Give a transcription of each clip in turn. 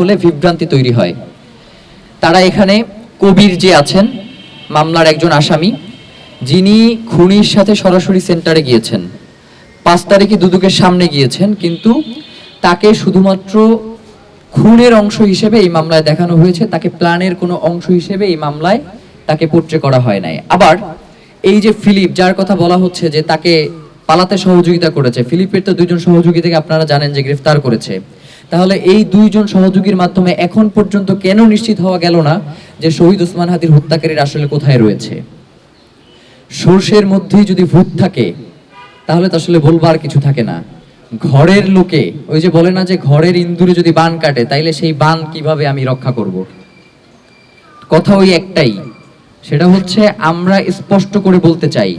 হলে বিভ্রান্তি তৈরি হয়। তারা এখানে কবির যে আছেন, মামলার একজন আসামি, যিনি খুনির সাথে সরাসরি সেন্টারে গিয়েছেন। পাঁচ তারিখে দুদকের সামনে গিয়েছেন, কিন্তু তাকে শুধুমাত্র খুনের অংশ হিসেবে এই মামলায় দেখানো হয়েছে, তাকে প্ল্যানের কোনো অংশ হিসেবে এই মামলায় তাকে পোট্রে করা হয় নাই। আবার এই যে ফিলিপ, যার কথা বলা হচ্ছে যে তাকে পালাতে সহযোগিতা করেছে, ফিলিপের তো দুজন সহযোগী থেকে আপনারা জানেন যে গ্রেফতার করেছে। তাহলে এই দুইজন সহযোগীর মাধ্যমে এখন পর্যন্ত কেন নিশ্চিত হওয়া গেল না যে শহীদ ওসমান হাদির হত্যাকারীর আসলে কোথায় রয়েছে? সর্ষের মধ্যে যদি ভূত থাকে, তাহলে তো আসলে বলবার কিছু থাকে না। ঘরের লোকে, ওই যে বলে না যে ঘরের ইন্দুরে যদি বান কাটে, তাইলে সেই বান কীভাবে আমি রক্ষা করব? কথা ওই একটাই, সেটা হচ্ছে আমরা স্পষ্ট করে বলতে চাই,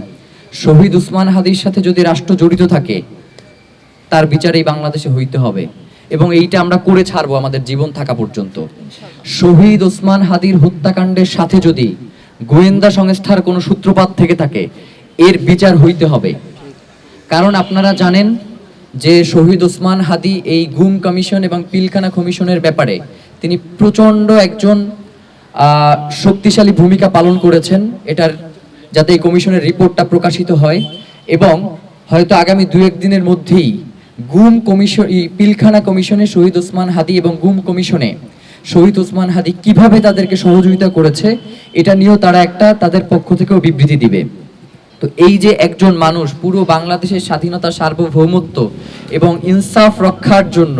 শহীদ উসমান হাদির সাথে যদি রাষ্ট্র জড়িত থাকে, তার বিচারেই বাংলাদেশে হইতে হবে। এবং এইটা আমরা করে ছাড়বো আমাদের জীবন থাকা পর্যন্ত। শহীদ ওসমান হাদির হত্যাকাণ্ডের সাথে যদি গোয়েন্দা সংস্থার কোনো সূত্রপাত থেকে থাকে, এর বিচার হইতে হবে। কারণ আপনারা জানেন যে শহীদ ওসমান হাদি এই গুম কমিশন এবং পিলখানা কমিশনের ব্যাপারে তিনি প্রচণ্ড একজন শক্তিশালী ভূমিকা পালন করেছেন। এটার যাতে এই কমিশনের রিপোর্টটা প্রকাশিত হয় এবং হয়তো আগামী দু এক দিনের মধ্যেই গুম কমিশন পিলখানা কমিশনে শহীদ ওসমান হাদি এবং গুম কমিশনে শহীদ ওসমান হাদি কীভাবে তাদেরকে সহযোগিতা করেছে, এটা নিয়েও তারা একটা তাদের পক্ষ থেকেও বিবৃতি দিবে। তো এই যে একজন মানুষ পুরো বাংলাদেশের স্বাধীনতা সার্বভৌমত্ব এবং ইনসাফ রক্ষার জন্য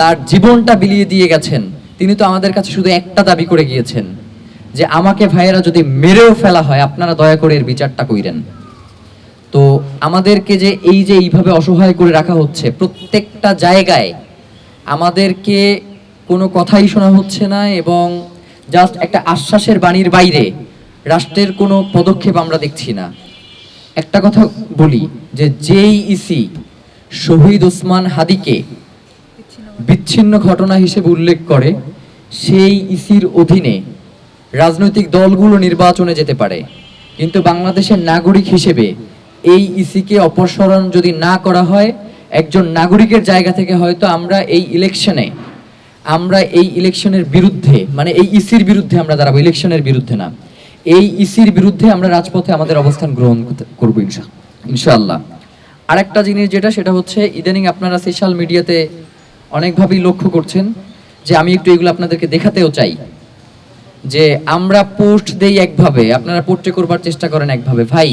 তার জীবনটা বিলিয়ে দিয়ে গেছেন, তিনি তো আমাদের কাছে শুধু একটা দাবি করে গিয়েছেন, যে আমাকে ভাইয়েরা যদি মেরেও ফেলা হয়, আপনারা দয়া করে এর বিচারটা কইরেন। তো আমাদেরকে যে এই যে এইভাবে অসহায় করে রাখা হচ্ছে, প্রত্যেকটা জায়গায় আমাদেরকে কোনো কথাই শোনা হচ্ছে না এবং জাস্ট একটা আশ্বাসের বাণীর বাইরে রাষ্ট্রের কোনো পদক্ষেপ আমরা দেখছি না। একটা কথা বলি যে যেই ইসি শহীদ ওসমান হাদিকে বিচ্ছিন্ন ঘটনা হিসেবে উল্লেখ করে, সেই ইসির অধীনে রাজনৈতিক দলগুলো নির্বাচনে যেতে পারে। কিন্তু বাংলাদেশের নাগরিক হিসেবে এই ইসিকে অপসারণ যদি না করা হয়, একজন নাগরিকের জায়গা থেকে হয়তো আমরা এই ইলেকশনে, আমরা এই ইলেকশনের বিরুদ্ধে মানে এই ইসির বিরুদ্ধে আমরা দাঁড়াবো, ইলেকশনের বিরুদ্ধে না। এই ইসির বিরুদ্ধে আমরা রাজপথে আমাদের অবস্থান গ্রহণ করব ইনশা, ইনশাআল্লাহ। আরেকটা জিনিস যেটা, সেটা হচ্ছে ইদানিং আপনারা সোশ্যাল মিডিয়াতে অনেকভাবেই লক্ষ্য করছেন যে আমি একটু এগুলো আপনাদেরকে দেখাতেও চাই। যে আমরা পোস্ট দেই একভাবে, আপনারা পোস্টে করবার চেষ্টা করেন একভাবে। ভাই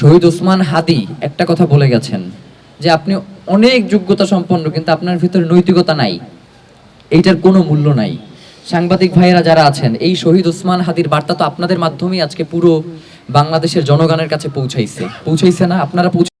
শহীদ ওসমান হাদি একটা কথা বলে গেছেন যে আপনি অনেক যোগ্যতা সম্পন্ন, কিন্তু আপনার ভিতরে নৈতিকতা নাই। এইটার কোনো মূল্য নাই। সাংবাদিক ভাইয়েরা যারা আছেন, এই শহীদ ওসমান হাদির বার্তা তো আপনাদের মাধ্যমেই আজকে পুরো বাংলাদেশের জনগণের কাছে পৌঁছাইছে। পৌঁছাইছে না, আপনারা পৌঁছে